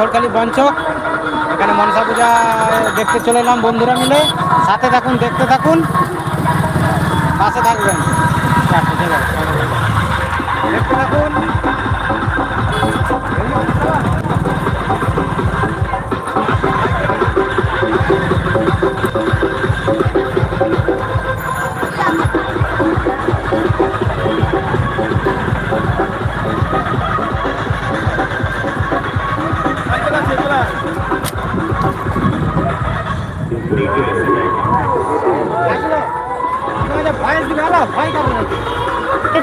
হরকালি বঞ্চক এখানে মনসা পূজা দেখতে চলে এলাম বন্ধুরা মিলে। সাথে থাকুন, দেখতে থাকুন। পাশে থাকবেন। আছে। দেখতে থাকুন।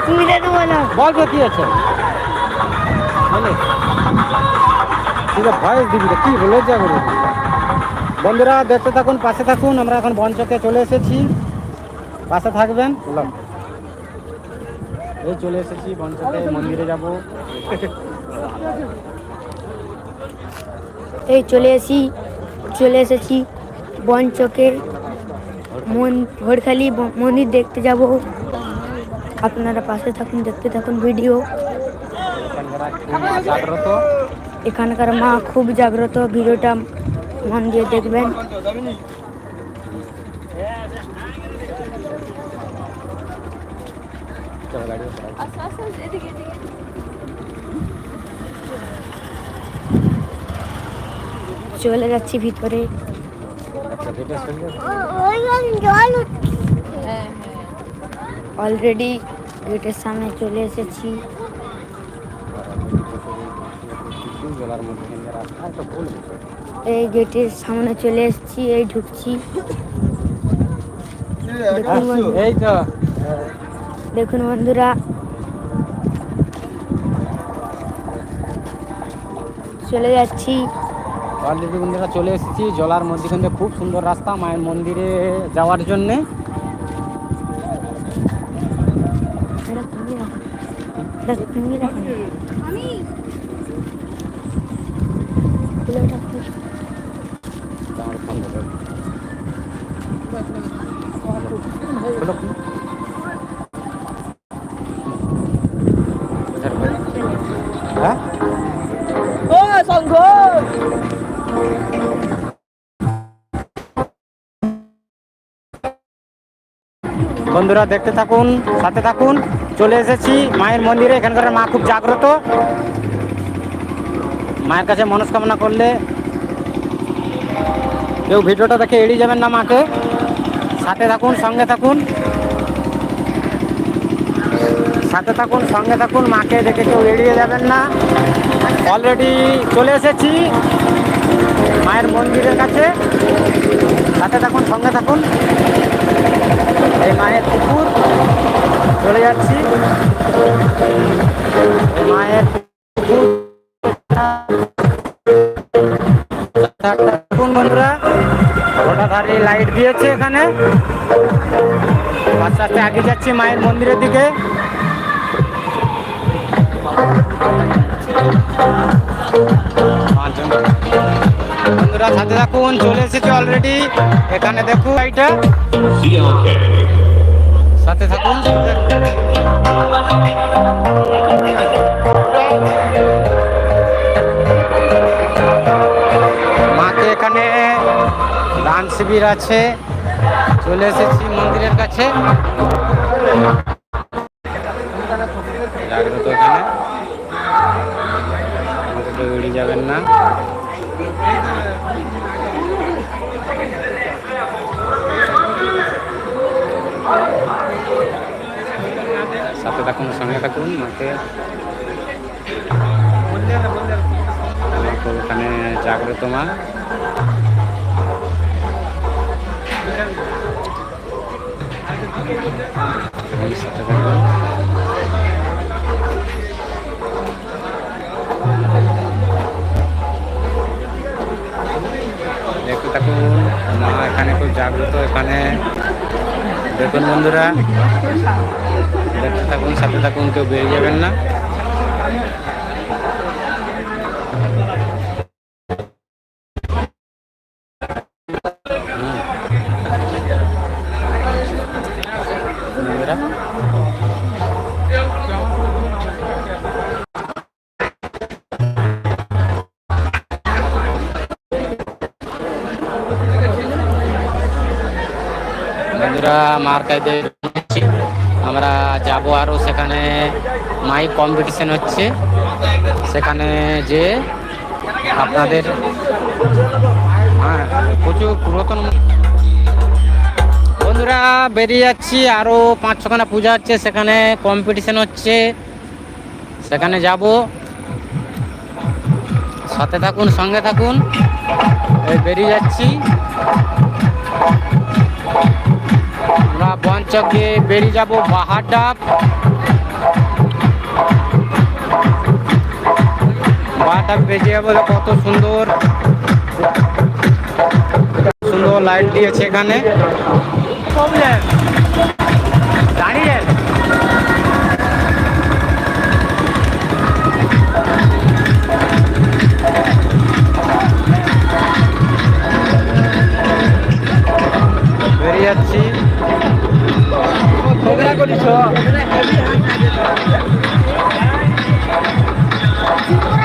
তুমি দেবো বন্ধুরা, দেখতে থাকুন, পাশে থাকুন। আমরা এখন বঞ্চকে চলে এসেছি। পাশে থাকবেন? বললাম এই চলে এসেছি বঞ্চকে মন্দিরে যাব। এই চলে এসি, চলে এসেছি। বনচকের মন, ভোরখালি মন্দির দেখতে যাব। আপনারা পাশে থাকুন, দেখতে থাকুন ভিডিও। এখানকার মা খুব জাগ্রত, ভিডিওটা মন দিয়ে দেখবেন। চলো যাচ্ছি ভিতরে। অলরেডি গেটের সামনে চলে এসেছি। এই গেটের সামনে চলে এসেছি এই ঢুকছি। দেখুন বন্ধুরা। চলে যাচ্ছি। অলরেডি বন্ধুরা চলে এসেছি জলার মধ্যেখান থেকে খুব সুন্দর রাস্তা মায়ের মন্দিরে যাওয়ার জন্যে। বন্ধুরা দেখতে থাকুন, সাথে থাকুন। চলে এসেছি মায়ের মন্দিরে, এখানকার মা খুব জাগ্রত। মায়ের কাছে মনস্কামনা করলে কেউ ভিডিওটা দেখে এড়িয়ে যাবেন না মাকে। সাথে থাকুন, সঙ্গে থাকুন। সাথে থাকুন, সঙ্গে থাকুন, মাকে দেখে কেউ এড়িয়ে যাবেন না। অলরেডি চলে এসেছি মায়ের মন্দিরের কাছে। সাথে থাকুন, সঙ্গে থাকুন। এই মায়ের পুকুর চলে যাচ্ছি। মায়ের পুকুর দেখুন বন্ধুরা গোটা ধারে লাইট দিয়েছে এখানে। আস্তে আস্তে আগে যাচ্ছি মায়ের মন্দিরের দিকে। পাঁচজন। বন্ধুরা, সাথে থাকুন, চলে এসেছে অলরেডি এখানে দেখুন এইটা সাথে থাকুন মাকে এখানে দান শিবির আছে। চলে এসেছি মন্দিরের কাছে। জাগ্রত এখানে। আমাকে যাবেন না। সাথে থাকুন সঙ্গে থাকুন মাকে ওখানে জাগ্রত মা। সাথে থাকুন। জাগ্রত এখানে। দেখুন বন্ধুরা দেখতে থাকুন সাথে থাকুন কেউ বেরিয়ে যাবেন না। বন্ধুরা মার্কাইতে আমরা যাব আরও সেখানে মাইক কম্পিটিশন হচ্ছে। সেখানে যে আপনাদের হ্যাঁ প্রচুর পুরাতন বন্ধুরা বেরিয়ে যাচ্ছি আরও পাঁচ ছখানা পূজা হচ্ছে, সেখানে কম্পিটিশন হচ্ছে। সেখানে যাব। সাথে থাকুন, সঙ্গে থাকুন। বেরিয়ে যাচ্ছি। বঞ্চক বেরিয়ে যাব বাহাটা। বাহাটা বেরিয়ে যাব কত সুন্দর। সুন্দর লাইট দিয়েছে এখানে। দাঁড়িয়ে।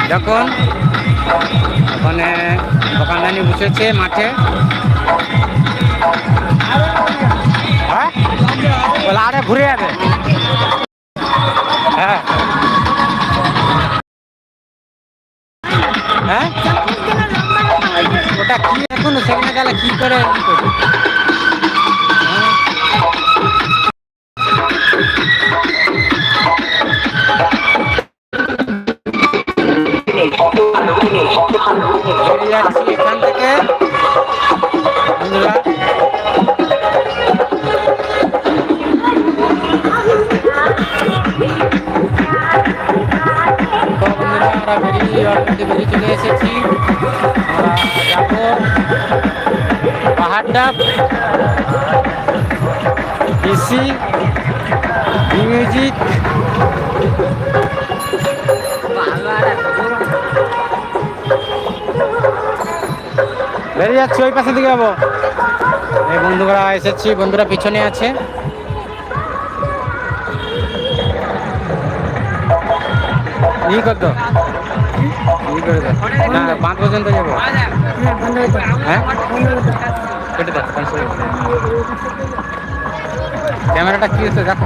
দেখুন, ওখানে দোকানদানি বসেছে মাঠে। হ্যাঁ? আরে, ঘুরে যাবে হ্যাঁ। হ্যাঁ? ওটা কি এখন? সেখানে গেলে কি করে? যাচ্ছি এখান থেকে। বন্ধুরা। চলে এসেছি। পাহাড়টা। পিসি মিউজিক বেরিয়ে যাচ্ছি, ওই পাশে দিকে যাব। এই বন্ধুরা এসেছি, বন্ধুরা পিছনে আছে। না পাঁচ পর্যন্ত যাব। হ্যাঁ? ক্যামেরাটা কি হচ্ছে? দেখো